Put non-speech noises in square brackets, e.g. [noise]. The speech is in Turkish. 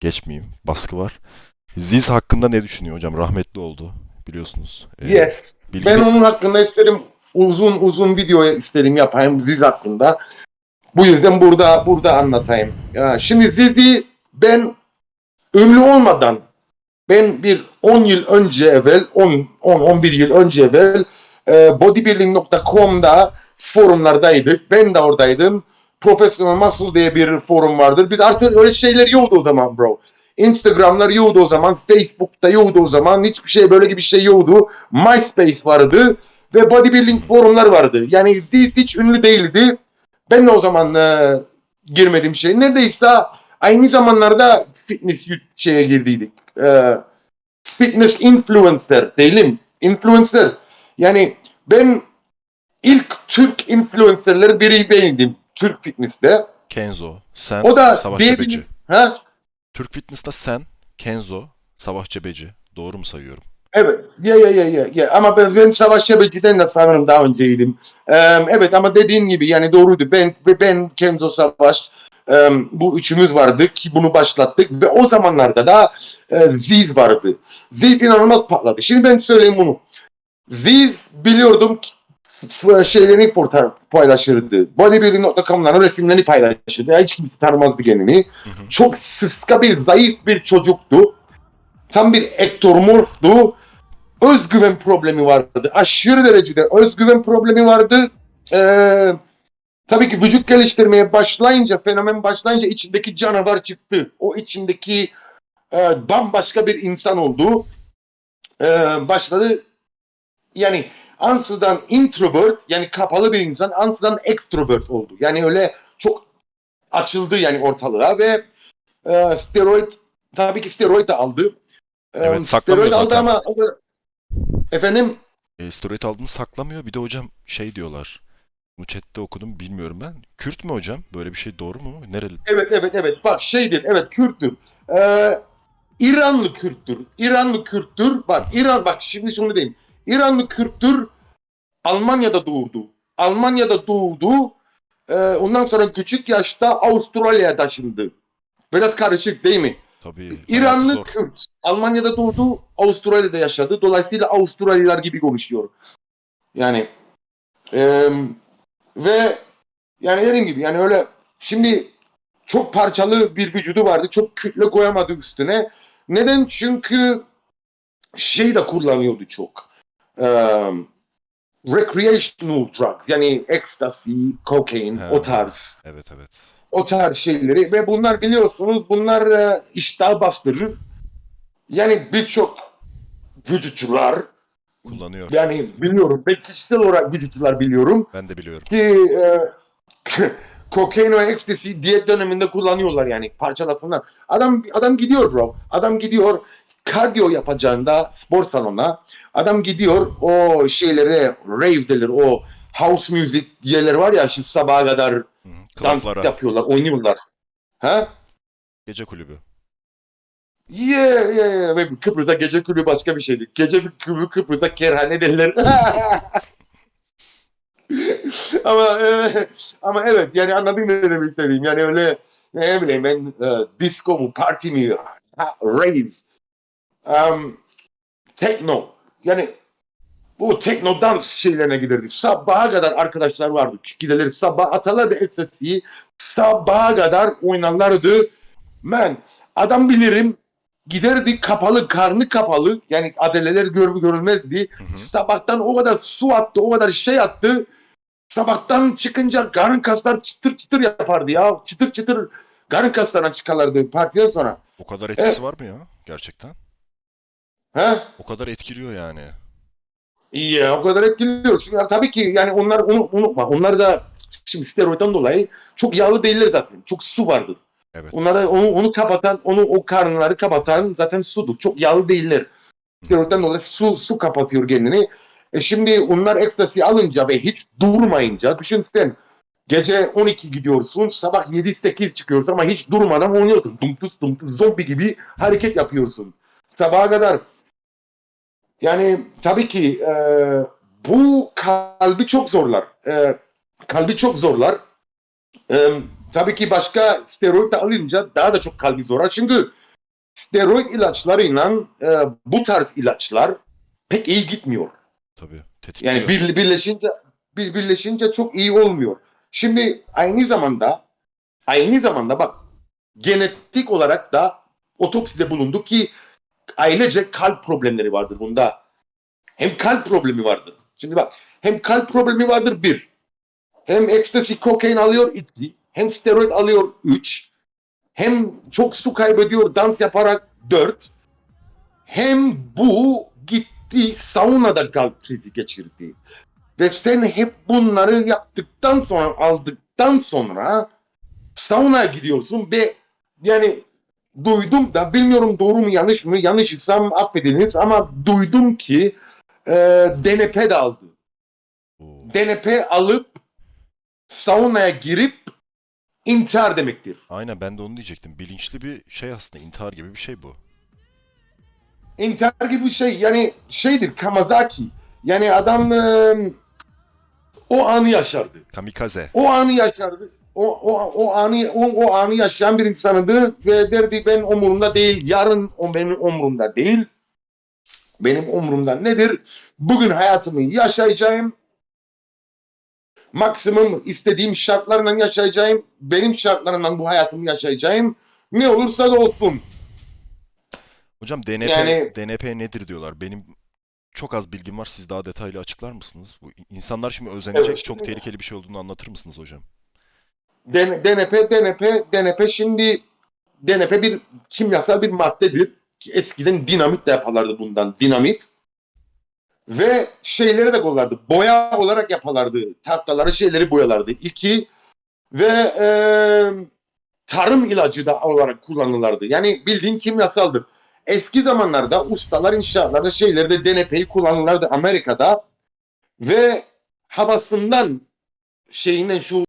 geçmeyeyim. Baskı var. Ziz hakkında ne düşünüyor hocam? Rahmetli oldu biliyorsunuz. Ee, Yes. bilgi- Ben onun hakkında isterim uzun uzun video istedim yapayım Ziz hakkında. Bu yüzden burada burada anlatayım. Ya şimdi Ziz'i ben ünlü olmadan ben bir 10 yıl önce evvel 10 10 11 yıl önce evvel e, bodybuilding.com'da forumlardaydık. Ben de oradaydım. Professional Muscle diye bir forum vardır. Biz artık öyle şeyler yoktu o zaman bro. Instagram'lar yoktu o zaman. Facebook'ta yoktu o zaman. Hiçbir şey böyle gibi bir şey yoktu. MySpace vardı ve bodybuilding forumlar vardı. Yani Ziz hiç ünlü değildi. Ben de o zaman e, girmedim şey. Neredeyse aynı zamanlarda fitness şeye girdiydik. E, fitness influencer değilim. Influencer. Yani ben ilk Türk influencerların biri bendim. Türk fitness'te. Kenzo, sen, O da Savaş diğer- Cebeci. Ha? Türk Fitness'ta sen, Kenzo, Savaş Cebeci. Doğru mu sayıyorum? Evet. Ya ya ya ya. ya. Ama ben, ben Savaş Şebeci'den de sanırım daha önceydim. Ee, evet ama dediğin gibi yani doğruydu. Ben ve ben Kenzo Savaş e, bu üçümüz vardı ki bunu başlattık ve o zamanlarda da e, Ziz vardı. Ziz inanılmaz patladı. Şimdi ben söyleyeyim bunu. Ziz biliyordum şeylerini paylaşırdı. Bodybuilding.com'ların resimlerini paylaşırdı. Ya Hiç kimse tanımazdı kendini. Hı hı. Çok sıska bir, zayıf bir çocuktu. Tam bir ektomorftu. Özgüven problemi vardı. Aşırı derecede özgüven problemi vardı. Ee, tabii ki vücut geliştirmeye başlayınca, fenomen başlayınca içindeki canavar çıktı. O içindeki e, bambaşka bir insan oldu. Ee, başladı yani ansızdan introvert yani kapalı bir insan ansızdan extrovert oldu. Yani öyle çok açıldı yani ortalığa ve e, steroid tabii ki steroid de aldı. E, Evet, saklamıyor steroid aldı zaten. ama o da- efendim E, steroid aldığını saklamıyor. Bir de hocam şey diyorlar. Bu chatte okudum bilmiyorum ben. Kürt mü hocam? Böyle bir şey doğru mu? Nereli? evet evet evet bak şeydir evet Kürttür. E, İranlı Kürttür. İranlı Kürttür. Bak İran bak şimdi şunu diyeyim. İranlı Kürttür Almanya'da doğurdu. Almanya'da doğdu. E, ondan sonra küçük yaşta Avustralya'ya taşındı. Biraz karışık değil mi? Tabii. İranlı. Kürt. Almanya'da doğdu, Avustralya'da yaşadı. Dolayısıyla Avustralyalılar gibi konuşuyor. Yani eee, ve yani dediğim gibi yani öyle şimdi çok parçalı bir vücudu vardı. Çok kütle koyamadı üstüne. Neden? Çünkü şey de kullanıyordu çok. Eee recreational drugs yani ecstasy, cocaine, He. o tarz Evet evet. o tarz şeyleri ve bunlar biliyorsunuz bunlar e, iştah bastırır. Yani birçok vücutçular Kullanıyor. yani biliyorum ben kişisel olarak vücutçular biliyorum Ben de biliyorum. ki e, [laughs] kokain ve ecstasy diyet döneminde kullanıyorlar yani parçalasınlar. Adam adam gidiyor bro. Adam gidiyor kardiyo yapacağında spor salonuna adam gidiyor o şeylere rave denir o house music diyeler var ya şu sabaha kadar dans yapıyorlar, oynuyorlar. Ha? Gece kulübü. Yeah, yeah, yeah. Ve Kıbrıs'ta gece kulübü başka bir şeydi. Gece kulübü Kıbrıs'ta kerhane derler. [laughs] ama e, ama evet yani anladın ne demek istediğim. Yani öyle ne bileyim ben e, disco mu, party mi, rave, um, techno. Yani bu tekno dans şeylerine giderdik. Sabaha kadar arkadaşlar vardı. Giderler sabah atarlardı eksesiyi. Sabaha kadar oynarlardı. Ben adam bilirim giderdi kapalı karnı kapalı yani adeleler gör, görülmezdi. Hı hı. Sabahtan o kadar su attı o kadar şey attı. Sabahtan çıkınca karın kaslar çıtır çıtır yapardı ya. Çıtır çıtır karın kaslarına çıkarlardı partiden sonra. O kadar etkisi var mı ya? Gerçekten. He? O kadar etkiliyor yani. Ya o kadar etkiliyor. Çünkü tabii ki yani onlar onu unutma. Onlar da şimdi steroidden dolayı çok yağlı değiller zaten. Çok su vardı. Evet. Onlara onu, onu kapatan, onu o karnları kapatan zaten sudur. Çok yağlı değiller. Steroidden dolayı su, su kapatıyor kendini. E şimdi onlar ekstasi alınca ve hiç durmayınca düşün sen gece 12 gidiyorsun sabah 7-8 çıkıyorsun ama hiç durmadan oynuyorsun. Dumtus dumtus zombi gibi hareket yapıyorsun. Sabaha kadar. Yani tabii ki e, bu kalbi çok zorlar. E, kalbi çok zorlar. E, tabii ki başka steroid de alınca daha da çok kalbi zorar. Çünkü steroid ilaçlarıyla e, bu tarz ilaçlar pek iyi gitmiyor. Tabii. Tetikliyor. Yani bir, birleşince bir, birleşince çok iyi olmuyor. Şimdi aynı zamanda aynı zamanda bak genetik olarak da otopside bulundu ki ailece kalp problemleri vardır bunda. Hem kalp problemi vardır. Şimdi bak hem kalp problemi vardır bir. Hem ecstasy kokain alıyor iki. Hem steroid alıyor üç. Hem çok su kaybediyor dans yaparak dört. Hem bu gitti saunada kalp krizi geçirdi. Ve sen hep bunları yaptıktan sonra aldıktan sonra saunaya gidiyorsun ve yani duydum da bilmiyorum doğru mu yanlış mı yanlış isem affediniz ama duydum ki e, DNP de aldı. Oo. DNP alıp saunaya girip intihar demektir. Aynen ben de onu diyecektim. Bilinçli bir şey aslında. intihar gibi bir şey bu. intihar gibi bir şey yani şeydir Kamazaki. Yani adam e, o anı yaşardı. Kamikaze. O anı yaşardı. O, o, o anı o, o anı yaşayan bir insanıydı ve derdi ben umurumda değil. Yarın o benim umurumda değil. Benim umurumda nedir? Bugün hayatımı yaşayacağım. Maksimum istediğim şartlarla yaşayacağım. Benim şartlarımla bu hayatımı yaşayacağım. Ne olursa da olsun. Hocam DNP, Yani- DNP nedir diyorlar. Benim çok az bilgim var. Siz daha detaylı açıklar mısınız? Bu insanlar şimdi özenecek. Evet, çok tehlikeli bir şey olduğunu anlatır mısınız hocam? DNP, DNP, DNP şimdi DNP bir kimyasal bir maddedir. Ki Eskiden dinamit de yaparlardı bundan. Dinamit. Ve şeyleri de koyarlardı. Boya olarak yaparlardı. Tahtaları şeyleri boyalardı. İki ve e, tarım ilacı da olarak kullanılırdı. Yani bildiğin kimyasaldır. Eski zamanlarda ustalar inşaatlarda şeyleri de DNP'yi kullanırlardı Amerika'da. Ve havasından şeyinden şu